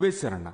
விசரணா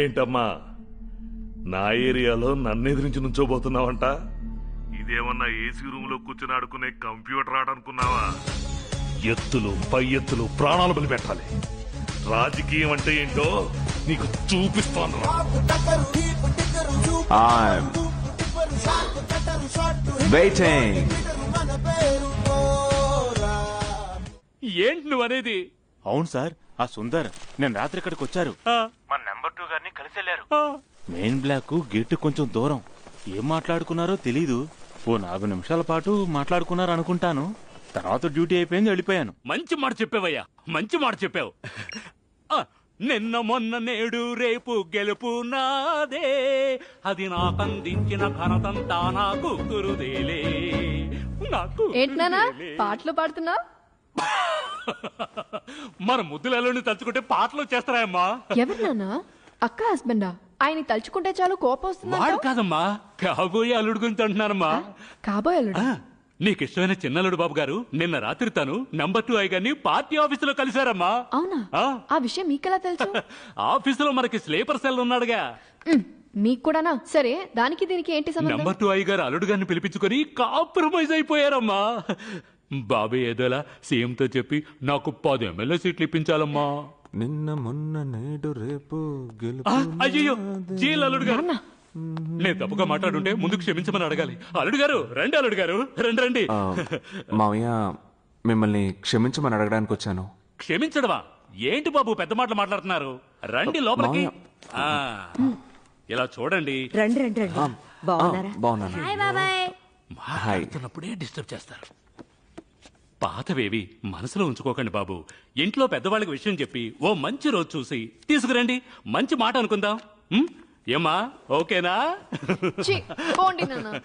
ఏంటమ్మా? నా ఏరియాలో నన్ను ఎదిరించి నుంచోబోతున్నావంట? ఇదేమన్నా ఏసీ రూమ్లో కూర్చుని ఆడుకునే కంప్యూటర్ ఆట అనుకున్నావా ఎత్తులు పై ఎత్తులు ప్రాణాలు బలి పెట్టాలి రాజకీయం అంటే ఏంటో నీకు చూపిస్తాను. ఏంటి నువ్వు అనేది? అవును సార్ ఆ సుందర్ నేను రాత్రి ఇక్కడికి వచ్చారు. మన వెళ్ళారు మెయిన్ బ్లాక్ గేట్ కొంచెం దూరం. ఏం మాట్లాడుకున్నారో తెలీదు. ఓ నాలుగు నిమిషాల పాటు మాట్లాడుకున్నారు అనుకుంటాను తర్వాత డ్యూటీ అయిపోయింది వెళ్ళిపోయాను. మంచి మాట చెప్పావయ్యా. మంచి మాట చెప్పావు. ఆ, నిన్న మొన్న నేడు రేపు గెలుపు నాదే. అది నాకందించిన ఘనతంతా నాకు గురుదేలే. నాకు. పాటలు పాడుతున్నా మన ముద్దులలో తలుచుకుంటే పాటలు చేస్తారాయమ్మా. ఎవరు నానా అక్క హస్బెండా ఆయన తలుచుకుంటే చాలు కోపం వాడు వస్తుందంట కాదమ్మా. కాబోయే అల్లుడు గురించి అంటున్నానమ్మా కాబోయే అల్లుడు. ఆ, నీకు ఇష్టమైన చిన్నల్లుడు బాబు గారు నిన్న రాత్రి తను నంబర్ టూ గారిని పార్టీ ఆఫీసులో కలిశారమ్మా. అవునా? ఆ. ఆ విషయం మీకెలా తెలుసు? ఆఫీసులో మనకి స్లీపర్ సెల్ ఉన్నాడుగా. ఉమ్, మీకు కూడానా? సరే దానికి దీనికి ఏంటి సంబంధం? నంబర్ టూ అయ్య గారు అల్లుడు గారిని పిలిపించుకొని కాంప్రమైజ్ అయిపోయారమ్మా. బాబాయ్ ఏదోలా సీఎం తో చెప్పి నాకు పది ఎమ్మెల్యే సీట్లు ఇప్పించాలమ్మా. నిన్న మొన్న నేడు రేపు గెలుపు అయ్యయ్యో జీల్ అల్లుడు గారు. నేను తప్పుగా మాట్లాడుంటే ముందు క్షమించమని అడగాలి. అల్లుడు గారు రండి అల్లుడు గారు రండి రండి. ఆ, మావయ్య మిమ్మల్ని క్షమించమని అడగడానికి వచ్చాను. క్షమించడమా? ఏంటి బాబు పెద్ద మాటలు మాట్లాడుతున్నారు? రండి లోపలికి. ఆ, ఇలా చూడండి. రండి రండి రండి. బాగున్నారా? బాగున్నాను. హాయ్ మాట్లాడుతున్నప్పుడే డిస్టర్బ్ చేస్తారు. పాతవేవి మనసులో ఉంచుకోకండి బాబు. ఇంట్లో పెద్దవాళ్ళకి విషయం చెప్పి ఓ మంచి రోజు చూసి తీసుకురండి. మంచి మాట అనుకుందాం. ఉం? ఏమ్మా? ఓకేనా? ఛీ, పోండి నాన్న.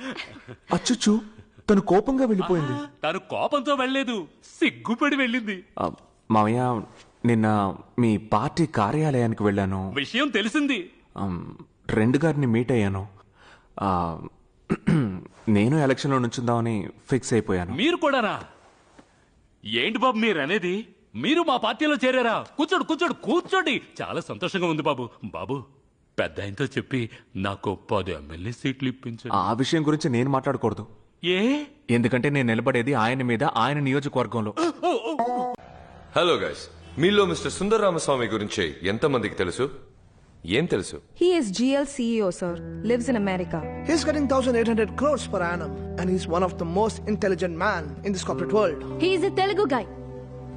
అచ్చుచ్చు తను కోపంగా వెళ్ళిపోయింది. తను కోపంతో వెళ్ళలేదు. సిగ్గుపడి వెళ్ళింది. ఆ, మావయ్య నిన్న మీ పార్టీ కార్యాలయానికి వెళ్ళాను. విషయం తెలిసింది. ఆమ్, రెండు గారిని మీట్ అయ్యాను. ఆ, నేను ఎలక్షన్లో నుంచుందామని ఫిక్స్ అయిపోయాను. మీరు కూడానా? ఏంటి బాబు మీరు అనేది మీరు మా పార్టీలో చేరారా? కూర్చోడు కూర్చోడు కూర్చోండి. చాలా సంతోషంగా ఉంది బాబు. బాబు పెద్ద ఆయనతో చెప్పి నాకు పది ఎమ్మెల్యే సీట్లు ఇప్పించండి ఆ విషయం గురించి నేను మాట్లాడకూడదు. ఏ? ఎందుకంటే నేను నిలబడేది ఆయన మీద ఆయన నియోజకవర్గంలో. హలో గైస్ మీలో మిస్టర్ సుందర రామస్వామి గురించి ఎంతమందికి తెలుసు? ఏం తెలుసు He is GL CEO, sir. Lives in America. He's getting 1,800 crores per annum, and he's one of the most intelligent man in this corporate world. He's a Telugu guy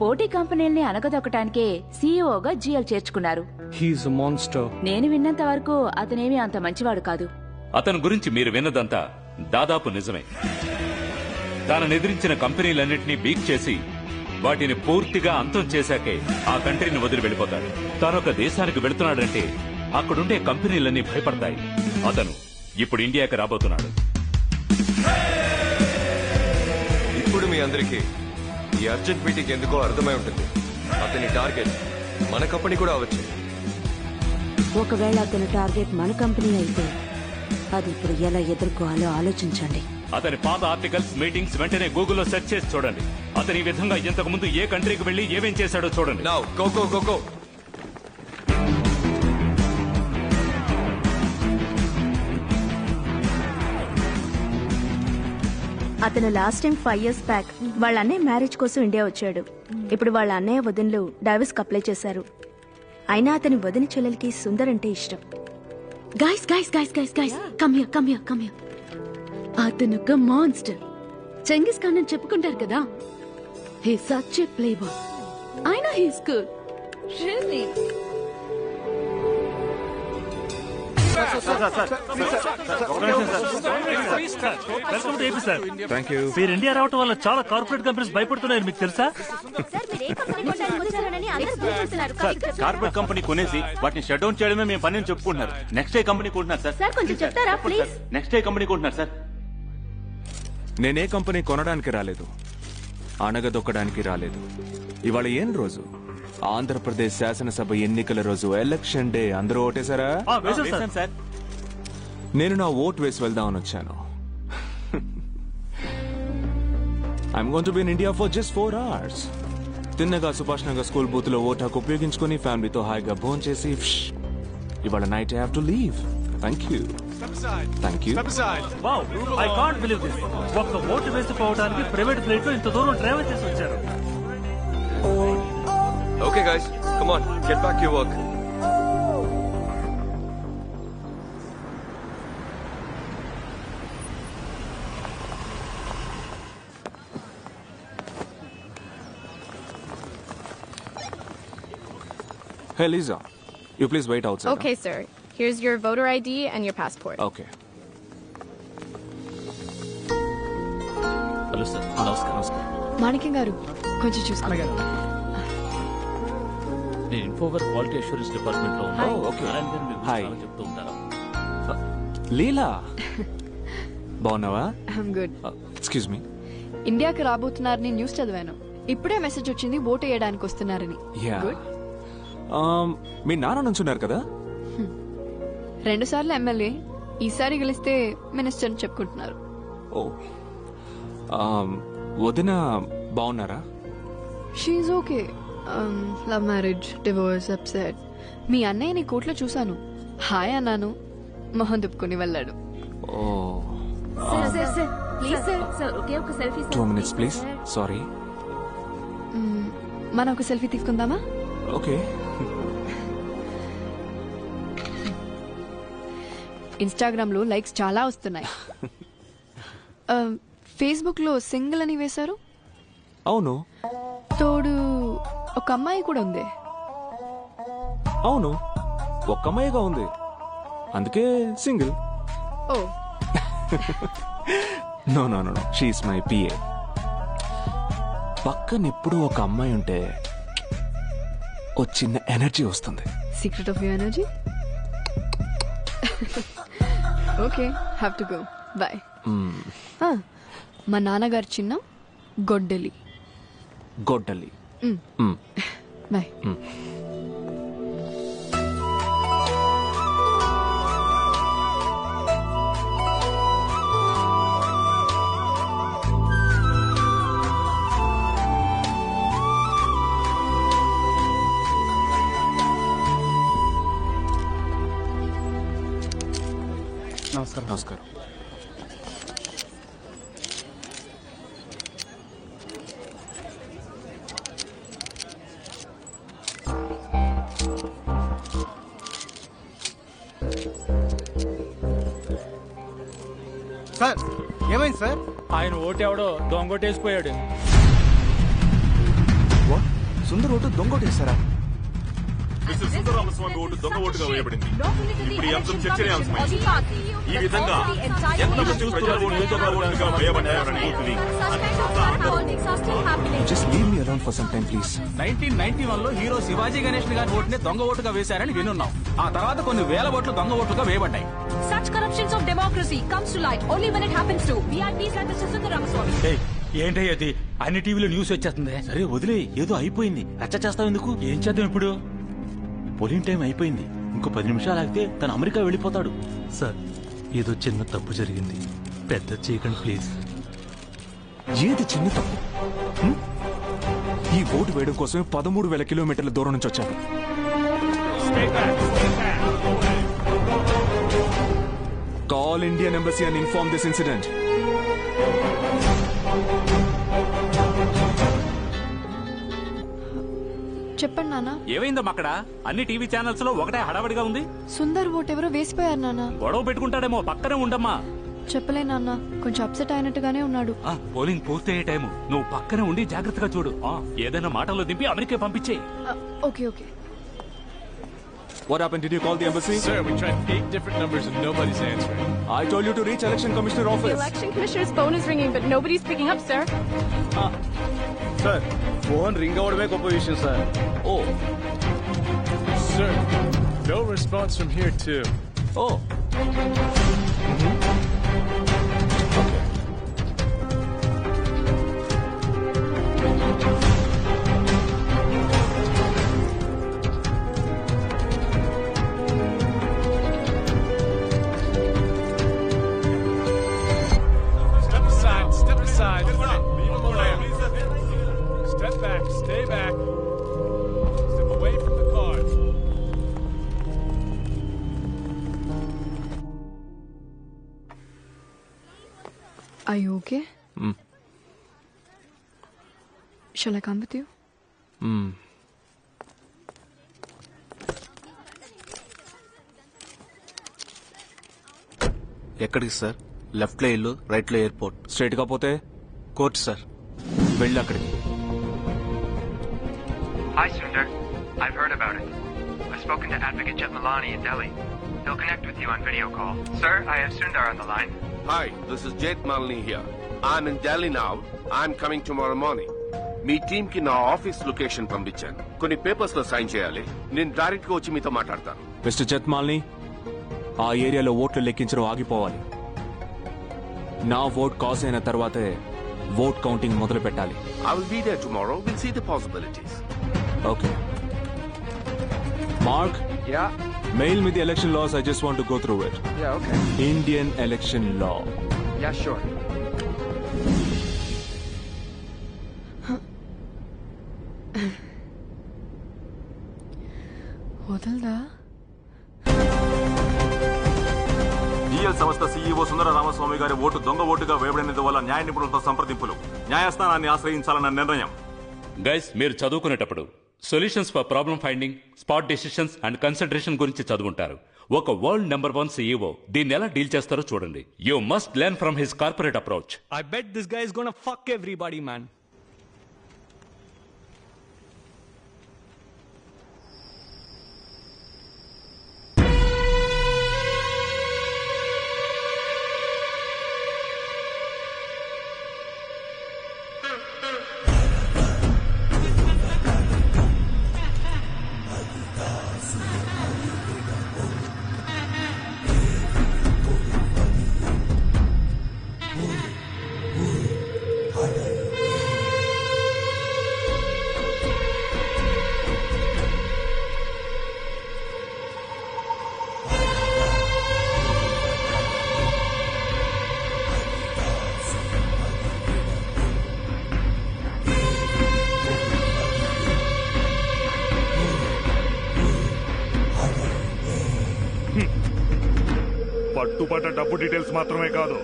పోటీ కంపెనీల్ని అనగదొక్కటానికే సీఈఓగా జీఎల్ చేర్చుకున్నారు He's a monster. నేను విన్నంత వరకు అతనేమీ అంత మంచివాడు కాదు అతని గురించి మీరు విన్నదంతా దాదాపు నిజమే తాను ఎదిరించిన కంపెనీలన్నింటినీ బీక్ చేసి వాటిని పూర్తిగా అంతం చేశాకే ఆ కంట్రీని వదిలి వెళ్ళిపోతాడు తానొక దేశానికి వెళుతున్నాడంటే అక్కడుండే కంపెనీలన్నీ భయపడతాయి. అతను ఇప్పుడు ఇండియాకి రాబోతున్నాడు. ఇప్పుడు మీ అందరికీ ఈ అర్జెంట్ మీటింగ్ ఎందుకో అర్థమై ఉంటుంది. అతని టార్గెట్ మన కంపెనీ కూడా అవ్వచ్చు. ఒకవేళ అతని టార్గెట్ మన కంపెనీ అయితే అది ఇప్పుడు ఎలా ఎదుర్కోవాలో ఆలోచించండి. అతని పాత ఆర్టికల్స్ మీటింగ్స్ వెంటనే గూగుల్లో సెర్చ్ చేసి చూడండి. అతని ఈ విధంగా ఇంతకు ముందు ఏ కంట్రీకి వెళ్ళి ఏమేం చేశాడో చూడండి. Now go go go go అతను last time five years back వాళ్ళ అన్నయ్య మ్యారేజ్ కోసం ఇండియా వచ్చాడు. ఇప్పుడు వాళ్ళ అన్నయ్య వదినలు డైవర్స్ అప్లై చేశారు. అయినా అతని వదిన చెల్లెలకి సుందర్ అంటే ఇష్టం. Guys guys guys guys guys come here come here come here అతను ఒక మాన్స్టర్ చెంగిస్ ఖాన్ అని చెప్పుకుంటారు కదా. He such a play boy అయినా he's good Really? Welcome to AP sir thank you మీరు ఇండియా రావటం వల్ల చాలా కార్పొరేట్ కంపెనీస్ భయపడుతున్నాయి మీకు తెలుసా? కార్పొరేట్ కంపెనీ కొనేసి వాటిని షట్ డౌన్ చేయడమే మేము పని అని చెప్పుకుంటున్నారు. నెక్స్ట్ డే కంపెనీ కొంటున్నారు సార్? సార్ కొంచెం చెప్తారా ప్లీజ్? నెక్స్ట్ డే కంపెనీ కొంటున్నారు సార్? నేనే కంపెనీ కొనడానికి రాలేదు. అణగదొక్కడానికి రాలేదు. ఇవాళ ఏం రోజు? ఆంధ్రప్రదేశ్ శాసనసభ ఎన్నికల రోజు ఎలక్షన్ డే. అందరూ ఓటేశారా? నేను నా ఓట్ వేసి వెళ్దామని వచ్చాను. I'm gonna be in India for just four hours తిన్నగా సుభాష్ నగర్ స్కూల్ బూత్లో ఓట్ హక్కు ఉపయోగించుకుని ఫ్యామిలీతో హాయిగా భోన్ చేసి ఇవాళ night have to leave thank you thank you wow I can't believe this ఒక్క ఓటు వేసిపోవడానికి ప్రైవేట్ ఫ్లైట్లో ఇంత దూరం ట్రావెల్ చేసి వచ్చారు. Okay guys come on get back your work hey Liza you please wait out Okay, sir. Here's your voter ID and your passport. Okay hello sir నమస్కారం నమస్కారం మాణిక్యం గారు కొంచెం చూసుకోండి నేను ఇన్ఫోవర్ క్వాలిటీ అష్యూరెన్స్ డిపార్ట్మెంట్లో Oh, okay. Hi. చెప్తూ ఉంటాను లీలా బాగున్నావా? ఐఎమ్ గుడ్ ఎక్స్క్యూజ్ మీ ఇండియాకి రాబోతున్నారని న్యూస్ చదివాను. ఇప్పుడే మెసేజ్ వచ్చింది ఓటు వేయడానికి వస్తున్నారని. యా గుడ్ Um, మీ నాన్న నుంచున్నారు కదా? రెండు సార్లు ఎమ్మెల్యే ఈసారి గెలిస్తే మినిస్టర్ చెప్పుకుంటున్నారు. ఓ Um, వదిన బాగున్నారా? She okay love marriage divorce upset మీ అన్నయ్యని కోర్టులో చూశాను. హాయ్ అన్నాను. మొహం దుప్పుకొని వెళ్ళాడు. ఓ. Please sir two minutes please sorry మనం ఒక సెల్ఫీ తీసుకుందామా? ఓకే ఇన్స్టాగ్రామ్లో లైక్స్ చాలా వస్తున్నాయి. ఫేస్బుక్లో సింగిల్ అని వేశారు? అవును. తోడు ఒక అమ్మాయి కూడా ఉంది. అవును ఒక్క అమ్మాయిగా ఉంది. అందుకే single. Oh. No no no she's my PA పక్కన ఎప్పుడూ ఒక అమ్మాయి ఉంటే ఓ చిన్న ఎనర్జీ వస్తుంది. Secret of you energy okay have to go bye మా నాన్నగారు చిన్న గొడ్డలి. గొడ్డలి. బాయ్ నమస్కారం నమస్కారం సార్ ఏమైంది సార్? ఆయన ఓటు ఎవడో దొంగొట్టేసిపోయాడు సుందర్ ఓటు దొంగోటేశారా మిస్టర్ సుందరరామస్వామి ఓటు దొంగ ఓటుగా వేయబడింది. ఇప్పుడు ఈ అంశం చర్చనీయాంశమైంది ఈ విధంగా ఎంతమంది ప్రజల ఓట్లు దొంగ ఓటుగా వేయబడ్డారని just leave me around for some time please nineteen ninety వన్లో హీరో శివాజీ గణేష్ గారి ఓటుని దొంగ ఓటుగా వేశారని వినున్నాం. ఆ తర్వాత కొన్ని వేల ఓట్లు దొంగ ఓట్లుగా వేయబడ్డాయి. Such corruptions of democracy comes to light only when it happens to VIPs like Mr. Sundararamaswamy. ఏంటి అది అన్ని టీవీలో న్యూస్ వచ్చేస్తుంది. సరే వదిలే. ఏదో అయిపోయింది. రచ్చ చేస్తావు ఎందుకు? ఏం చేద్దాం ఇప్పుడు? పోలింగ్ టైం అయిపోయింది. ఇంకో పది నిమిషాలు ఆగితే తను అమెరికా వెళ్ళిపోతాడు. సార్ ఏదో చిన్న తప్పు జరిగింది. పెద్ద చేయకండి ప్లీజ్. ఏది చిన్న తప్పు? హ్మ్? ఈ ఓటు వేయడం కోసమే పదమూడు వేల కిలోమీటర్ల దూరం నుంచి వచ్చాను. Call Indian embassy and inform this incident చెప్పండి నాన్న ఏమైందమ్మా అక్కడ అన్ని టీవీ ఛానల్స్లో ఒకటే హడావడిగా ఉంది సుందర్ ఓట్ ఎవరో వేసిపోయారు నాన్న గొడవ పెట్టుకుంటాడేమో పక్కనే ఉండమ్మా చెప్పలే నాన్న కొంచెం అప్సెట్ అయినట్టుగానే ఉన్నాడు ఆ, పోలింగ్ పూర్తయ్యే టైము నువ్వు పక్కనే ఉండి జాగ్రత్తగా చూడు ఆ, ఏదైనా మాటల్లో దింపి అమెరికా పంపించే okay okay What happened? Did you call the embassy? Sir, we tried eight different numbers and nobody's answering. I told you to reach election commissioner office. election commissioner's phone is ringing, but nobody's picking up, sir. Sir phone ring అవడమే గొప్ప విషయం sir Oh, Sir, no response from here too. oh. Are you okay? Mm. Shall I come with you? Hmm. ఎక్కడికి sir left లో ఇల్లు right లో airport straight గా పోతే court sir వెళ్ళి అక్కడికి Hi, Sundar. I've heard about it. I've spoken to Advocate Jetmalani in Delhi. He'll connect with you on video call. Sir, I have Sundar on the line. Hi, this is Jait Malini here. I'm in Delhi now. I'm coming tomorrow morning. మీ టీమ్కి నా office location పంపించాను. కొన్ని పేపర్స్లో sign చేయాలి. నేను డైరెక్ట్గా వచ్చి మీతో మాట్లాడతాను. మిస్టర్ జత్మాల్ని ఆ ఏరియాలో ఓట్లు లెక్కించడం ఆగిపోవాలి. నా ఓట్ కాస్ అయిన తర్వాతే ఓట్ కౌంటింగ్ మొదలు పెట్టాలి. I will be there tomorrow will see the possibilities okay mark Yeah? Mail me the election laws I just want go through it Yeah, okay. Indian election law Yeah, sure. వదలదా GL సంస్థ CEO Sundara Ramaswamy గారి vote దొంగ ఓటుగా వేయబడినందు వల్ల న్యాయ నిపుణులతో సంప్రదింపులు న్యాయస్థానాన్ని ఆశ్రయించాలన్న నిర్ణయం గైస్ మీరు చదువుకునేటప్పుడు solutions for problem finding spot decisions and concentration గురించి చదువుంటారు. ఒక వరల్డ్ నెంబర్ వన్ సీఈఓ దీన్ని ఎలా డీల్ చేస్తారో చూడండి. You must learn from his corporate approach. I bet this guys gonna fuck everybody man man. డబ్బు డీటెయిల్స్ మాత్రమే కాదు.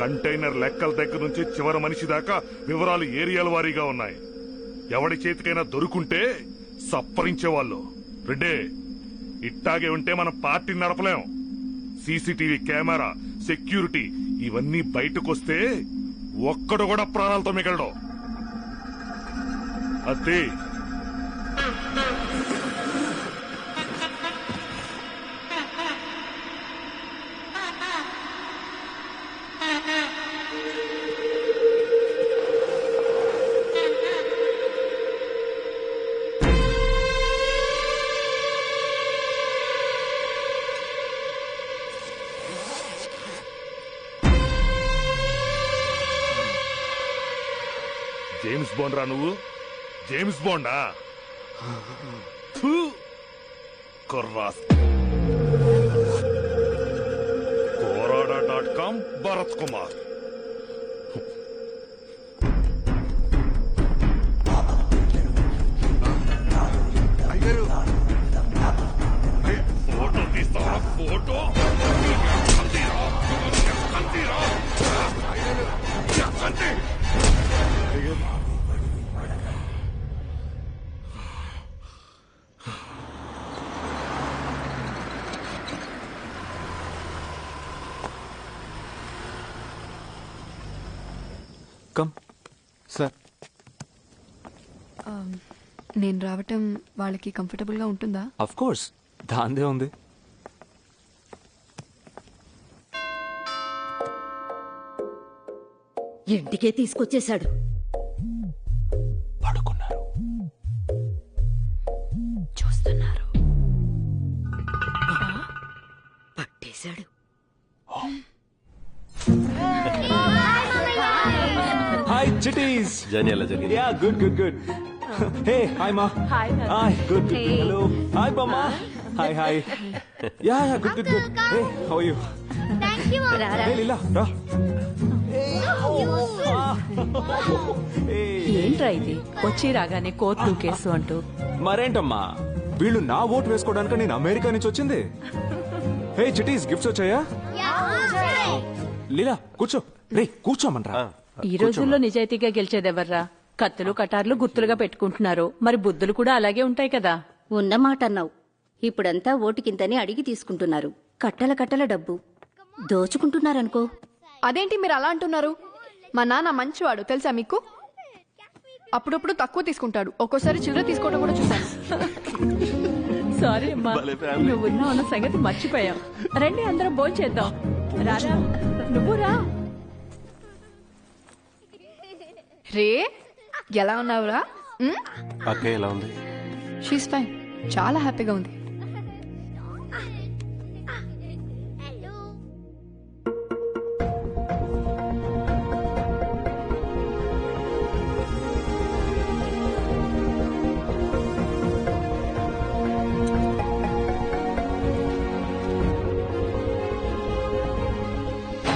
కంటైనర్ లెక్కల దగ్గర నుంచి చివరి మనిషి దాకా వివరాలు ఏరియాల వారీగా ఉన్నాయి. ఎవడి చేతికైనా దొరుకుంటే సప్పరించేవాళ్ళు రెడ్డే ఇట్టాగే ఉంటే మనం పార్టీ నడపలేం. సీసీటీవీ కెమెరా సెక్యూరిటీ ఇవన్నీ బయటకొస్తే ఒక్కడు కూడా ప్రాణాలతో మిగలడం. అత్తే జేమ్స్ బాండ్ రా నువ్వు జేమ్స్ బాండా కుర్రాస్. Korada dot com Bharat Kumar. నేను రావటం వాళ్ళకి కంఫర్టబుల్గా ఉంటుందా? అఫ్ కోర్స్ దాందే ఉంది. ఇంటికే తీసుకొచ్చేశాడు. పడుకున్నారు. చూస్తున్నారు. పట్టేశాడు. హాయ్ చిటీస్ జర్నీ ఎలా జరిగింది. Yeah good good good hey hi మా hi hi good hello hi బామ్మా hi hi yeah yeah good good good hey how you hey Leela రా ఏంట్రా ఇది? వచ్చి రాగానే కోర్టు కేసు అంటూ. మరేంటమ్మా? వీళ్ళు నా ఓట్ వేసుకోవడానికి నేను అమెరికా నుంచి వచ్చింది. హే చిటీస్ గిఫ్ట్స్ వచ్చాయా? లీలా కూర్చో. రే కూర్చోమనరా. ఈ రోజుల్లో నిజాయితీగా గెలిచేదెవర్రా? కత్తులు కటార్లు గుర్తులుగా పెట్టుకుంటున్నారు. మరి బుద్ధులు కూడా అలాగే ఉంటాయి కదా? ఉన్న మాట అన్నావు. ఇప్పుడంతా ఓటుకింతని అడిగి తీసుకుంటున్నారు. కట్టల కట్టల డబ్బు. దోచుకుంటున్నారనుకో. అదేంటి మీరు అలా అంటున్నారు? మా నాన్న మంచివాడు తెలుసా మీకు? అప్పుడప్పుడు తక్కువ తీసుకుంటాడు. ఒక్కోసారి చిల్లర తీసుకోవడం కూడా చూసాను సారీ అమ్మా. నువ్వు ఉన్నావు అన్న సంగతి మర్చిపోయాం. రండి అందరం భోంచేద్దాం రారా? నువ్వు రా. రే ఎలా ఉన్నావురా? అక్క ఎలా ఉంది? షీస్ ఫైన్ చాలా హ్యాపీగా ఉంది.